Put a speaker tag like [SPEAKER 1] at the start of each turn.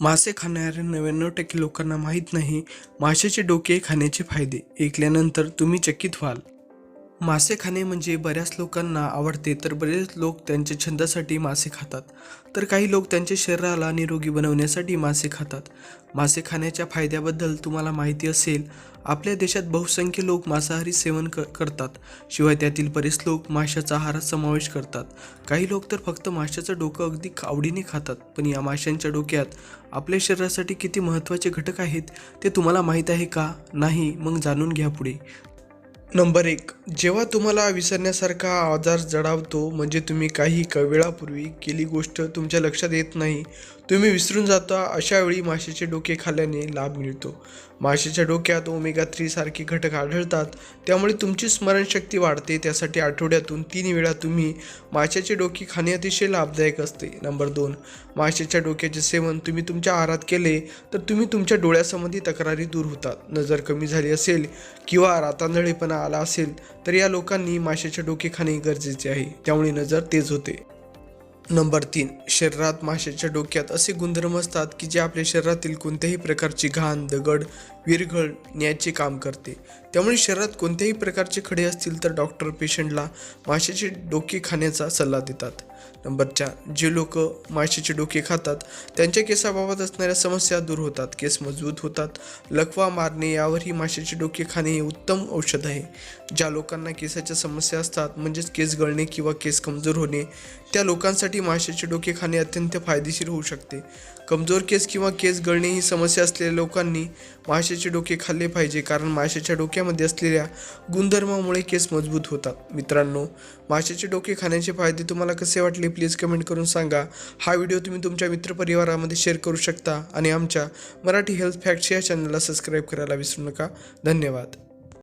[SPEAKER 1] मासे खाणाऱ्या नव्याण्णव टक्के लोकांना माहीत नाही माशाचे डोके खाण्याचे फायदे. ऐकल्यानंतर तुम्ही चकित व्हाल. मासे खाणे म्हणजे बऱ्याच लोकांना आवडते तर बरेच लोक त्यांच्या छंदासाठी मासे खातात. तर काही लोक त्यांच्या शरीराला निरोगी बनवण्यासाठी मासे खातात. मासे खाण्याच्या फायद्याबद्दल तुम्हाला माहिती असेल आपल्या देशात बहुसंख्य लोक मांसाहारी सेवन क करतात. शिवाय त्यातील बरेच लोक माशाचा आहारात समावेश करतात. काही लोक तर फक्त माशाचं डोकं अगदी आवडीने खातात पण या माशांच्या डोक्यात आपल्या शरीरासाठी किती महत्त्वाचे घटक आहेत ते तुम्हाला माहीत आहे का? नाही मग जाणून घ्या पुढे. नंबर एक जेव्हा तुम्हाला विसरण्यासारखा आजार जडावतो म्हणजे तुम्ही काही क वेळापूर्वी केली गोष्ट तुमच्या लक्षात येत नाही तुम्ही विसरून जाता अशा वेळी माशाचे डोके खाल्ल्याने लाभ मिळतो. माशाच्या डोक्यात ओमेगा थ्रीसारखे घटक आढळतात त्यामुळे तुमची स्मरणशक्ती वाढते त्यासाठी आठवड्यातून तीन वेळा तुम्ही माशाचे डोके खाणे अतिशय लाभदायक असते. नंबर दोन माशाच्या डोक्याचे सेवन तुम्ही तुमच्या आहारात केले तर तुम्ही तुमच्या डोळ्यासंबंधी तक्रारी दूर होतात. नजर कमी झाली असेल किंवा रातांधळेपणा आला असेल तर या लोकांनी माशाचे डोके खाणे गरजेचे आहे. त्यामुळे नजर तेज होते. नंबर तीन शरीरात माशाच्या डोक्यात असे गुणधर्म असतात की जे आपल्या शरीरातील कोणत्याही प्रकारची घाण दगड विरघळ न्यायचे काम करते. त्यामुळे शरीरात कोणत्याही प्रकारचे खडे असतील तर डॉक्टर पेशंटला माशाचे डोके खाण्याचा सल्ला देतात. नंबर चार जे लोक माशाचे डोके खातात त्यांच्या केसाबाबत असणाऱ्या समस्या दूर होतात केस मजबूत होतात. लकवा मारणे यावरही माशाचे डोके खाणे हे उत्तम औषध आहे. ज्या लोकांना केसाच्या समस्या असतात म्हणजेच केस गळणे किंवा केस कमजोर होणे त्या लोकांसाठी माशाचे डोके खाणे अत्यंत फायदेशीर होऊ शकते. कमजोर केस किंवा केस गळणे ही समस्या असलेल्या लोकांनी माशाचे डोके खाल्ले पाहिजे कारण माशाच्या डोक्यामध्ये असलेल्या गुणधर्मामुळे केस मजबूत होतात. मित्रांनो माशाचे डोके खाण्याचे फायदे तुम्हाला कसे वाटले? प्लीज कमेंट करून सांगा. हा व्हिडिओ तुम्ही तुमच्या मित्रपरिवारामध्ये शेअर करू शकता आणि आमच्या मराठी हेल्थ फॅक्ट्स या चॅनलला सबस्क्राईब करायला विसरू नका. धन्यवाद.